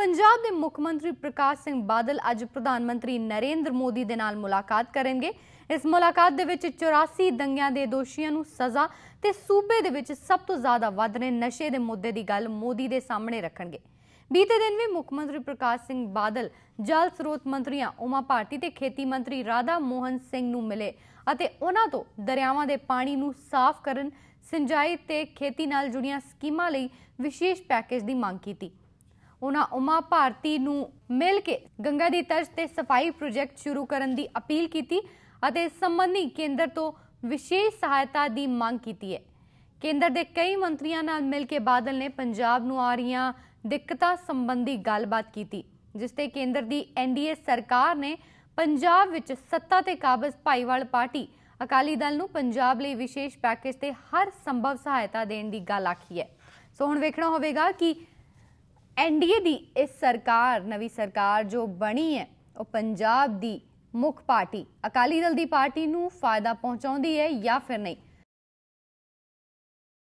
ਪੰਜਾਬ ਦੇ ਮੁੱਖ ਮੰਤਰੀ ਪ੍ਰਕਾਸ਼ ਸਿੰਘ ਬਾਦਲ ਅੱਜ ਪ੍ਰਧਾਨ ਮੰਤਰੀ ਨਰਿੰਦਰ ਮੋਦੀ ਦੇ ਨਾਲ ਮੁਲਾਕਾਤ ਕਰਨਗੇ। ਇਸ ਮੁਲਾਕਾਤ ਦੇ ਵਿੱਚ 84 ਦੰਗਿਆਂ ਦੇ ਦੋਸ਼ੀਆਂ ਨੂੰ ਸਜ਼ਾ ਤੇ ਸੂਬੇ ਦੇ ਵਿੱਚ ਸਭ ਤੋਂ ਜ਼ਿਆਦਾ ਵੱਧ ਰਹੇ ਨਸ਼ੇ ਦੇ ਮੁੱਦੇ ਦੀ ਗੱਲ ਮੋਦੀ ਦੇ ਸਾਹਮਣੇ ਰੱਖਣਗੇ। ਬੀਤੇ ਦਿਨ ਵੀ ਮੁੱਖ ਮੰਤਰੀ ਪ੍ਰਕਾਸ਼ ਸਿੰਘ ਬਾਦਲ, ਜਲ ਸਰੋਤ ਮੰਤਰੀਆਂ, ਉਮਾ ਭਾਰਤੀ ਤੇ ਖੇਤੀ ਮੰਤਰੀ ਰਾਧਾ ਮੋਹਨ ਸਿੰਘ ਨੂੰ ਮਿਲੇ ਅਤੇ ਉਹਨਾਂ ਤੋਂ ਦਰਿਆਵਾਂ ਦੇ ਪਾਣੀ ਨੂੰ ਸਾਫ਼ ਕਰਨ ਸਿੰਜਾਈ ਤੇ ਖੇਤੀ ਨਾਲ ਜੁੜੀਆਂ ਸਕੀਮਾਂ ਲਈ ਵਿਸ਼ੇਸ਼ ਪੈਕੇਜ ਦੀ ਮੰਗ ਕੀਤੀ। ਉਹਨਾਂ ਉਮਾ ਭਾਰਤੀ ਨੂੰ ਮਿਲ ਕੇ ਗੰਗਾ ਦੀ ਤਰਜ਼ ਤੇ ਸਫ਼ਾਈ ਪ੍ਰੋਜੈਕਟ ਸ਼ੁਰੂ ਕਰਨ ਦੀ ਅਪੀਲ ਕੀਤੀ ਅਤੇ ਸੰਬੰਧੀ ਕੇਂਦਰ ਤੋਂ ਵਿਸ਼ੇਸ਼ ਸਹਾਇਤਾ ਦੀ ਮੰਗ ਕੀਤੀ ਹੈ। ਕੇਂਦਰ ਦੇ ਕਈ ਮੰਤਰੀਆਂ ਨਾਲ ਮਿਲ ਕੇ ਬਾਦਲ ਨੇ ਪੰਜਾਬ ਨੂੰ ਆ ਰਹੀਆਂ ਦਿੱਕਤਾਂ ਸੰਬੰਧੀ ਗੱਲਬਾਤ ਕੀਤੀ, ਜਿਸ ਤੇ ਕੇਂਦਰ ਦੀ ਐਨਡੀਏ ਸਰਕਾਰ ਨੇ ਪੰਜਾਬ ਵਿੱਚ ਸੱਤਾ ਤੇ ਕਾਬਜ਼ ਭਾਈਵਾਲ ਪਾਰਟੀ ਅਕਾਲੀ ਦਲ ਨੂੰ ਪੰਜਾਬ ਲਈ ਵਿਸ਼ੇਸ਼ ਪੈਕੇਜ ਤੇ ਹਰ ਸੰਭਵ ਸਹਾਇਤਾ ਦੇਣ ਦੀ ਗੱਲ ਆਖੀ ਹੈ। ਸੋ ਹੁਣ ਵੇਖਣਾ ਹੋਵੇਗਾ ਕਿ ਐਨਡੀਏ ਦੀ ਇਸ ਸਰਕਾਰ, ਨਵੀਂ ਸਰਕਾਰ ਜੋ ਬਣੀ ਹੈ, ਉਹ ਪੰਜਾਬ ਦੀ ਮੁੱਖ ਪਾਰਟੀ, ਅਕਾਲੀ ਦਲ ਦੀ ਪਾਰਟੀ ਨੂੰ ਫਾਇਦਾ ਪਹੁੰਚਾਉਂਦੀ ਹੈ ਜਾਂ ਫਿਰ ਨਹੀਂ?